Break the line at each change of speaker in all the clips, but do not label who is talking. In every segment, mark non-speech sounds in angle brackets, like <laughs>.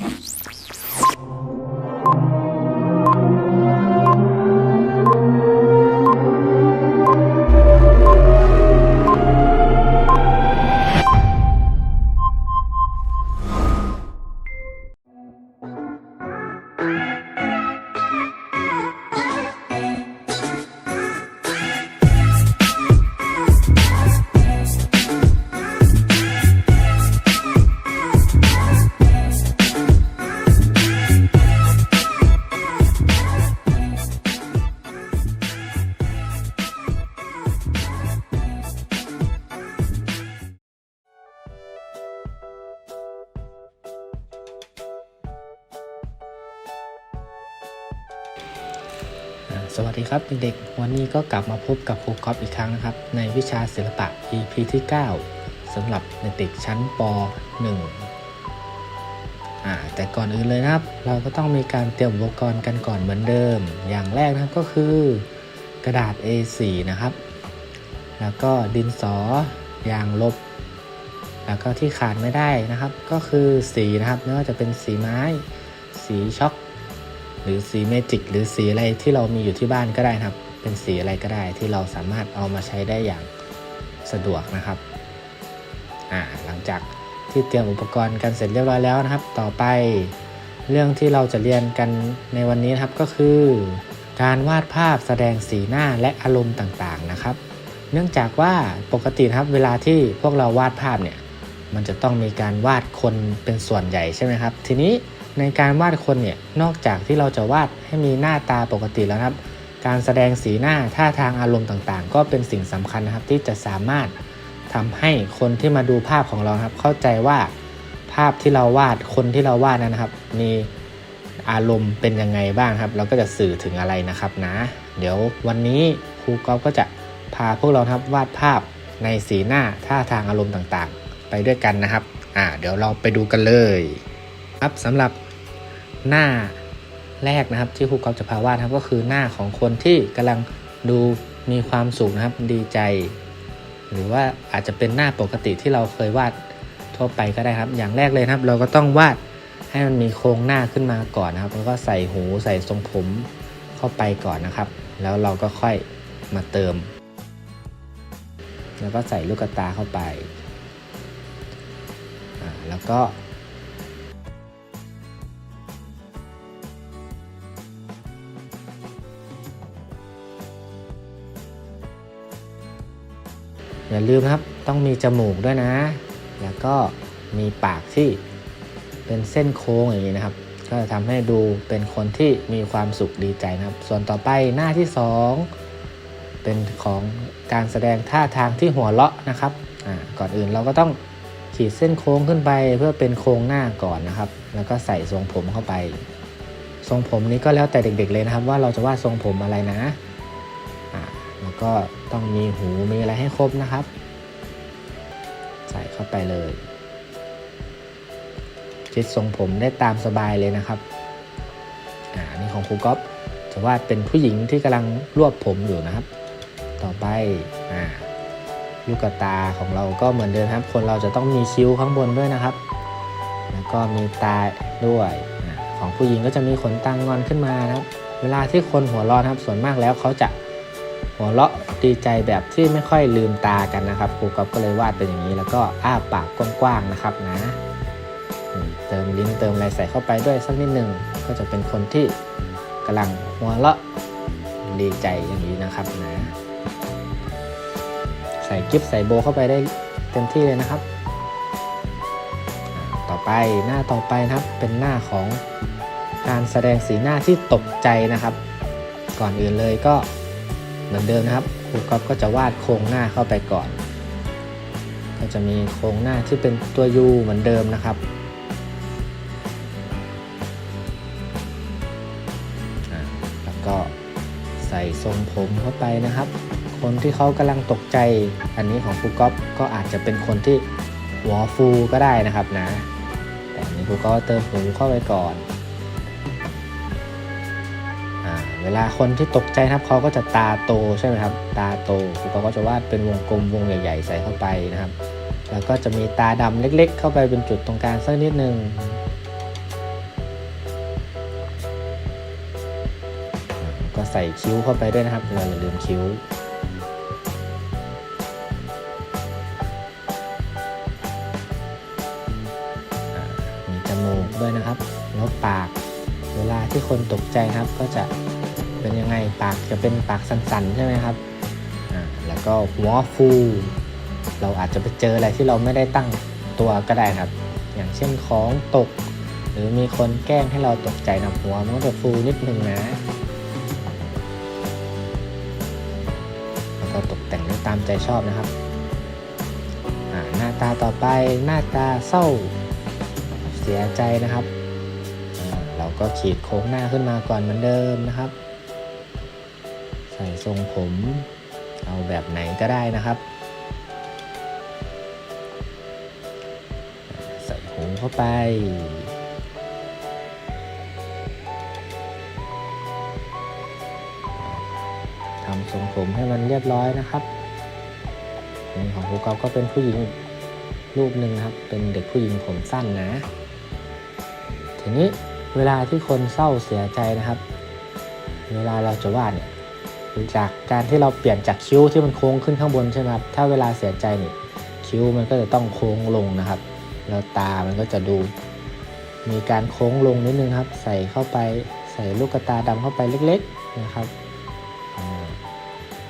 Yes. <laughs> สวัสดีครับเด็กๆ วันนี้ก็กลับมาพบกับครูก๊อฟอีกครั้งนะครับ ในวิชาศิลปะ EP ที่ 9สำหรับเด็กๆชั้นป .1 อ่าแต่ก่อนอื่นเลยนะครับ เราก็ต้องมีการเตรียมอุปกรณ์กันก่อนเหมือนเดิม อย่างแรกนะครับก็คือกระดาษ A4 นะครับ แล้วก็ดินสอยางลบ แล้วก็ที่ขาดไม่ได้นะครับ ก็คือสีนะครับไม่ว่าจะเป็นสีไม้ สีช็อก หรือสีเมจิกหรือสีอะไรที่เรามีอยู่ที่บ้านก็ได้นะครับ เป็นสีอะไรก็ได้ที่เราสามารถเอามาใช้ได้อย่างสะดวกนะครับอ่าหลังจากที่เตรียมอุปกรณ์กันเสร็จเรียบร้อยแล้วนะครับ ต่อไปเรื่องที่เราจะเรียนกันในวันนี้นะครับก็คือ การวาดภาพแสดงสีหน้าและอารมณ์ต่างๆนะครับ เนื่องจากว่าปกติครับเวลาที่พวกเราวาดภาพเนี่ยมันจะต้องมีการวาดคนเป็นส่วนใหญ่ใช่ไหมครับ ทีนี้ ในการวาดคนเนี่ยนอกจากที่เราจะวาดให้มีหน้าตาปกติแล้วครับ การแสดงสีหน้าท่าทางอารมณ์ต่างๆ ก็เป็นสิ่งสำคัญนะครับที่จะสามารถทำให้คนที่มาดูภาพของเราครับ เข้าใจว่าภาพที่เราวาดคนที่เราวาดนั้นนะครับ มีอารมณ์เป็นยังไงบ้างครับ เราก็จะสื่อถึงอะไรนะครับนะ เดี๋ยววันนี้ครูกอล์ฟก็จะพาพวกเราครับวาดภาพในสีหน้าท่าทางอารมณ์ต่างๆ ไปด้วยกันนะครับ อ่า เดี๋ยวเราไปดูกันเลย ครับสำหรับ หน้าแรกนะครับที่ครูกอล์ฟจะพาวาดครับก็คือหน้าของคนที่กำลังดูมีความสุขนะครับดีใจ หรือว่าอาจจะเป็นหน้าปกติที่เราเคยวาดทั่วไปก็ได้ครับ อย่างแรกเลยนะครับ เราก็ต้องวาดให้มันมีโครงหน้าขึ้นมาก่อนนะครับ แล้วก็ใส่หูใส่ทรงผมเข้าไปก่อนนะครับ แล้วเราก็ค่อยมาเติม แล้วก็ใส่ลูกตาเข้าไปแล้วก็ อย่าลืมครับต้องมีจมูกด้วยนะ แล้วก็มีปากที่เป็นเส้นโค้งอย่างนี้นะครับ ก็จะทำให้ดูเป็นคนที่มีความสุขดีใจนะครับ ส่วนต่อไปหน้าที่ 2 เป็นของการแสดงท่าทางที่หัวเราะนะครับก่อนอื่นเราก็ต้องขีดเส้นโค้งขึ้นไปเพื่อเป็นโครงหน้าก่อนนะครับ แล้วก็ใส่ทรงผมเข้าไป ทรงผมนี้ก็แล้วแต่เด็กๆเลยนะครับ ว่าเราจะวาดทรงผมอะไรนะ แล้วก็ต้องมีหูมีอะไรให้ครบนะครับ ใส่เข้าไปเลยชิดทรงผมได้ตามสบายเลยนะครับอ่านี่ของครูก๊อฟจะวาดเป็นผู้หญิงที่กำลังรวบผมอยู่นะครับ ต่อไปอ่าลูกตาของเราก็เหมือนเดิมครับ คนเราจะต้องมีคิ้วข้างบนด้วยนะครับ แล้วก็มีตาด้วยของผู้หญิงก็จะมีขนตางอนขึ้นมานะครับ เวลาที่คนหัวร้อนครับ ส่วนมากแล้วเขาจะ หัวเราะดีใจแบบที่ไม่ค่อยลืมตากันนะครับครูก๊อฟก็เลยวาดเป็นอย่างนี้แล้วก็อ้าปากกว้างๆนะครับนะเติมลิ้นเติมอะไรใส่เข้าไปด้วยสักนิดหนึ่งก็จะเป็นคนที่กำลังหัวเราะดีใจอย่างนี้นะครับนะใส่กิฟใส่โบเข้าไปได้เต็มที่เลยนะครับ ต่อไปหน้าต่อไปนะครับเป็นหน้าของการแสดงสีหน้าที่ตกใจนะครับ ก่อนอื่นเลยก็ เหมือนเดิมนะครับครูก๊อฟก็จะวาดโครงหน้าเข้าไปก่อน ก็จะมีโครงหน้าที่เป็นตัวยูเหมือนเดิมนะครับแล้วก็ใส่ทรงผมเข้าไปนะครับ คนที่เขากำลังตกใจอันนี้ของครูก๊อฟก็อาจจะเป็นคนที่หัวฟูก็ได้นะครับนะแต่นนี้ครูก็เติมหูเข้าไปก่อน เวลาคนที่ตกใจครับเขาก็จะตาโตใช่ไหมครับ ตาโตเขาก็จะวาดเป็นวงกลมวงใหญ่ๆ ใส่เข้าไปนะครับ แล้วก็จะมีตาดำเล็ก ๆ เข้าไปเป็นจุดตรงกลางสักนิดนึงก็ใส่คิ้วเข้าไปด้วยนะครับเราอย่าลืมคิ้วมีจมูกด้วยนะครับ แล้วปาก เวลาที่คนตกใจครับก็จะ เป็นยังไงปากจะเป็นปากสันๆใช่ไหมครับอ่าแล้วก็หัวฟู เราอาจจะไปเจออะไรที่เราไม่ได้ตั้งตัวก็ได้ครับ อย่างเช่นของตก หรือมีคนแกล้งให้เราตกใจนะหัวมันก็จะฟูนิดนึงนะแล้วก็ตกแต่งได้ตามใจชอบนะครับหน้าตาต่อไปหน้าตาเศร้าเสียใจนะครับ เราก็ขีดโค้งหน้าขึ้นมาก่อนเหมือนเดิมนะครับ ส่ทรงผม เอาแบบไหนก็ได้นะครับ ใส่หูเข้าไป ทำทรงผมให้มันเรียบร้อยนะครับนี่ของครูกอฟก็เป็นผู้หญิงรูปหนึ่งนะครับ เป็นเด็กผู้หญิงผมสั้นนะ ทีนี้เวลาที่คนเศร้าเสียใจนะครับ เวลาเราจะวาดเนี่ย จากการที่เราเปลี่ยนจากคิ้วที่มันโค้งขึ้นข้างบนใช่ไหมครับถ้าเวลาเสียใจนี่คิ้วมันก็จะต้องโค้งลงนะครับ แล้วตามันก็จะดู มีการโค้งลงนิดนึงครับ ใส่เข้าไปใส่ลูกตาดำเข้าไปเล็ก ๆนะครับ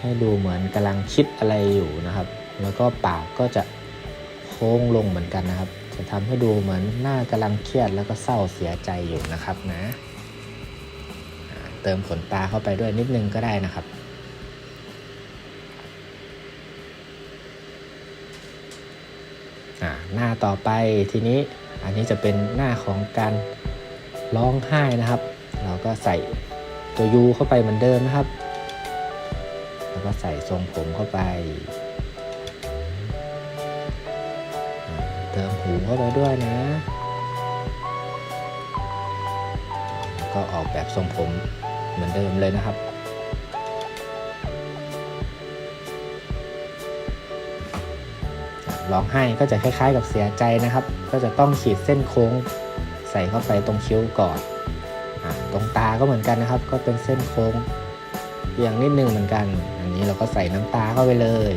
ให้ดูเหมือนกำลังคิดอะไรอยู่นะครับ แล้วก็ปากก็จะโค้งลงเหมือนกันนะครับ จะทำให้ดูเหมือนหน้ากำลังเครียดแล้วก็เศร้าเสียใจอยู่นะครับนะ เติมขนตาเข้าไปด้วยนิดนึงก็ได้นะครับ หน้าต่อไปทีนี้อันนี้จะเป็นหน้าของการร้องไห้นะครับ เราก็ใส่ตัวยูเข้าไปเหมือนเดิมนะครับ แล้วก็ใส่ทรงผมเข้าไป เติมหูเข้าไปด้วยนะแล้วก็ออกแบบทรงผม เหมือนเดิมเลยนะครับ ร้องไห้ก็จะคล้ายๆ กับเสียใจนะครับ ก็จะต้องขีดเส้นโค้ง ใส่เข้าไปตรงคิ้วก่อนอตรงตาก็เหมือนกันนะครับ ก็เป็นเส้นโค้งเอียงนิดนึงเหมือนกัน อันนี้เราก็ใส่น้ำตาเข้าไปเลย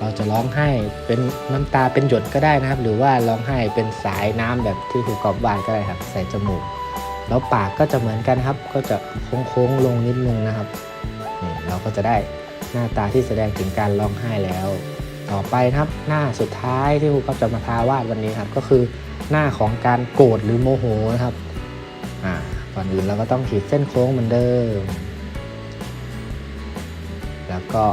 เราจะร้องไห้เป็นน้ำตาเป็นหยดก็ได้นะครับ หรือว่าร้องไห้เป็นสายน้ำแบบที่ครูกอบวาดก็ได้ครับ ใส่จมูก แล้วปากก็จะเหมือนกันครับ ก็จะโค้งๆลงนิดนึงนะครับนี่เราก็จะได้หน้าตาที่แสดงถึงการร้องไห้แล้ว ต่อไปครับหน้าสุดท้ายที่ครูก๊อฟจะมาทาวาดวันนี้ครับ ก็คือหน้าของการโกรธหรือโมโหนะครับอ่าก่อนอื่นเราก็ต้องขีดเส้นโค้งเหมือนเดิม แล้วก็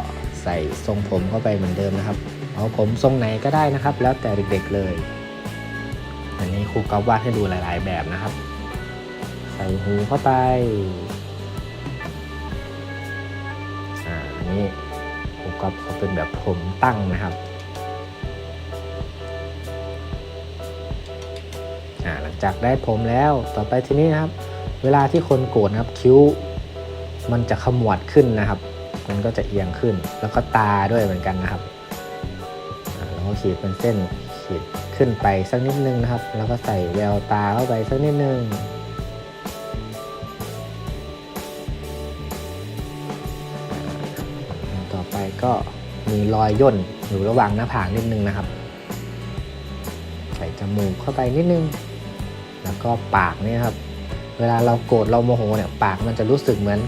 ใส่ทรงผมเข้าไปเหมือนเดิมนะครับเอาผมทรงไหนก็ได้นะครับ แล้วแต่เด็กๆเลย อันนี้ครูก๊อฟวาดให้ดูหลาย ๆ แบบนะครับ ใส่หูเข้าไป อ่าอันนี้ผมก็เขาเป็นแบบผมตั้งนะครับ อ่าหลังจากได้ผมแล้วต่อไปทีนี้นะครับ เวลาที่คนโกรธนะครับคิ้ว มันจะขมวดขึ้นนะครับ มันก็จะเอียงขึ้น แล้วก็ตาด้วยเหมือนกันนะครับอ่าแล้วก็ขีดเป็นเส้นขีดขึ้นไปสักนิดนึงนะครับ แล้วก็ใส่แววตาเข้าไปสักนิดนึง ก็มีรอยย่นอยู่ระหว่างหน้าผากนิดนึงนะครับ ใส่จมูกเข้าไปนิดนึง แล้วก็ปากเนี่ยครับ เวลาเราโกรธเราโมโหเนี่ยปากมันจะรู้สึกเหมือน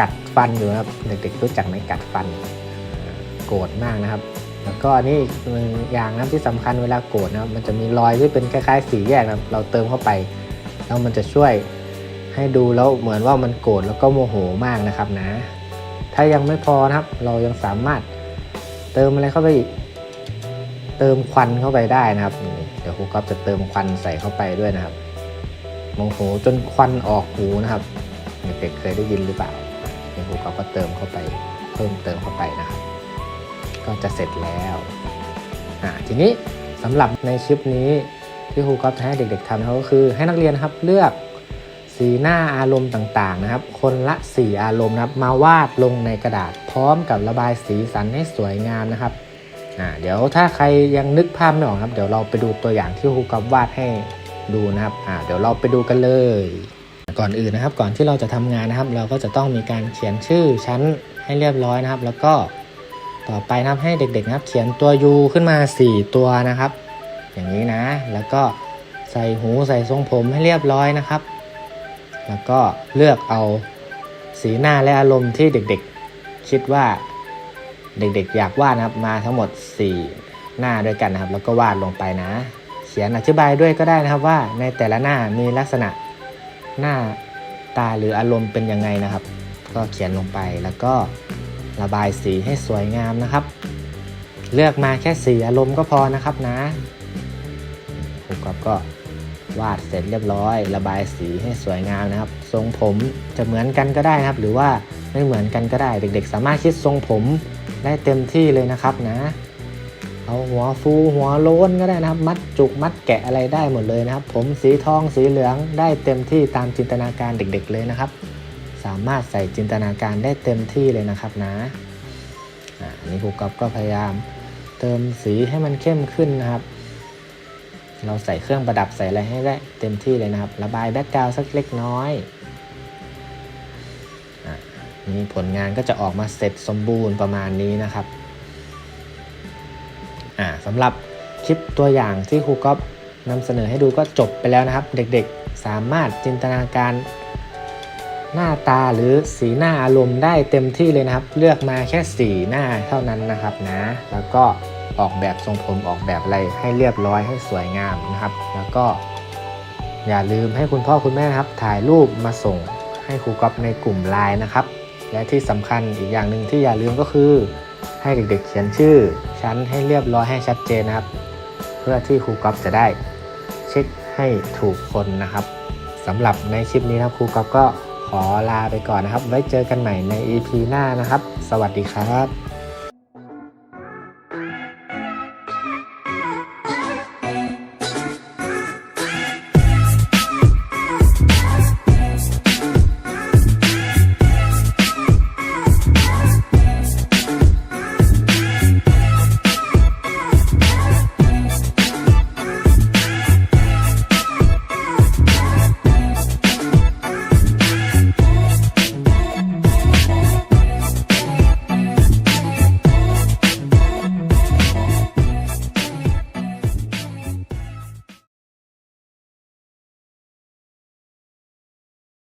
กัดฟันอยู่ครับเด็กๆรู้จักไหมกัดฟัน โกรธมากนะครับ แล้วก็อันนี่อีกหนึ่งอย่างนะที่สำคัญเวลาโกรธนะครับมันจะมีรอยที่เป็นคล้ายๆสีแยกนะเราเติมเข้าไปแล้วมันจะช่วยให้ดูแล้วเหมือนว่ามันโกรธแล้วก็โมโหมากนะครับนะ ถ้ายังไม่พอนะครับ เรายังสามารถเติมอะไรเข้าไปอีก เติมควันเข้าไปได้นะครับ เดี๋ยวครูก๊อฟจะเติมควันใส่เข้าไปด้วยนะครับโมโหจนควันออกหูนะครับเด็กๆเคยได้ยินหรือเปล่าเดี๋ยวครูก๊อฟก็เติมเข้าไป เพิ่มเติมเข้าไปนะครับ ก็จะเสร็จแล้วอ่าทีนี้สำหรับในคลิปนี้ที่ครูก๊อฟจะให้เด็ก ๆทำนะก็คือให้นักเรียนครับเลือก สีหน้าอารมณ์ต่างๆนะครับ คนละสีอารมณ์นะครับ มาวาดลงในกระดาษพร้อมกับระบายสีสันให้สวยงามนะครับอ่าเดี๋ยวถ้าใครยังนึกภาพไม่ออกครับ เดี๋ยวเราไปดูตัวอย่างที่ครูกอฟวาดให้ดูนะครับอ่าเดี๋ยวเราไปดูกันเลย ก่อนอื่นนะครับ ก่อนที่เราจะทำงานนะครับ เราก็จะต้องมีการเขียนชื่อชั้นให้เรียบร้อยนะครับ แล้วก็ต่อไปนะครับให้เด็กๆนะครับ เขียนตัว U ขึ้นมา 4 ตัวนะครับ อย่างนี้นะ แล้วก็ใส่หูใส่ทรงผมให้เรียบร้อยนะครับ แล้วก็เลือกเอาสีหน้าและอารมณ์ที่เด็กๆ คิดว่าเด็กๆ อยากวาดนะครับมาทั้งหมด 4 หน้าด้วยกันนะครับ แล้วก็วาดลงไปนะ เขียนอธิบายด้วยก็ได้นะครับว่าในแต่ละหน้ามีลักษณะหน้าตาหรืออารมณ์เป็นยังไงนะครับ ก็เขียนลงไปแล้วก็ระบายสีให้สวยงามนะครับ เลือกมาแค่สีอารมณ์ก็พอนะครับนะครูกอบก็ วาดเสร็จเรียบร้อย ระบายสีให้สวยงามนะครับ ทรงผมจะเหมือนกันก็ได้นะครับ หรือว่าไม่เหมือนกันก็ได้ เด็ก ๆ สามารถคิดทรงผมได้เต็มที่เลยนะครับนะ เอาหัวฟูหัวโล้นก็ได้นะครับ มัดจุกมัดแกะอะไรได้หมดเลยนะครับ ผมสีทองสีเหลืองได้เต็มที่ตามจินตนาการเด็ก ๆ เลยนะครับ สามารถใส่จินตนาการได้เต็มที่เลยนะครับนะอ่าอันนี้ครูกอฟก็พยายามเติมสีให้มันเข้มขึ้นนะครับ เราใส่เครื่องประดับใส่อะไรให้ได้เต็มที่เลยนะครับ ระบายแบ็กกราวด์สักเล็กน้อยอนี่ผลงานก็จะออกมาเสร็จสมบูรณ์ประมาณนี้นะครับอ่าสำหรับคลิปตัวอย่างที่ครูก๊อฟนำเสนอให้ดูก็จบไปแล้วนะครับ เด็กๆสามารถจินตนาการหน้าตาหรือสีหน้าอารมณ์ได้เต็มที่เลยนะครับ เลือกมาแค่สีหน้าเท่านั้นนะครับนะ แล้วก็ ออกแบบทรงผมออกแบบอะไรให้เรียบร้อยให้สวยงามนะครับ แล้วก็ อย่าลืมให้คุณพ่อคุณแม่นะครับ ถ่ายรูปมาส่งให้ครูก๊อฟในกลุ่มไลน์นะครับ และที่สำคัญอีกอย่างหนึ่งที่อย่าลืมก็คือ ให้เด็กๆเขียนชื่อชั้นให้เรียบร้อยให้ชัดเจนนะครับ เพื่อที่ครูก๊อฟจะได้เช็คให้ถูกคนนะครับสำหรับในคลิปนี้นะครับครูก๊อฟก็ขอลาไปก่อนนะครับ ไว้เจอกันใหม่ใน EP หน้านะครับ สวัสดีครับ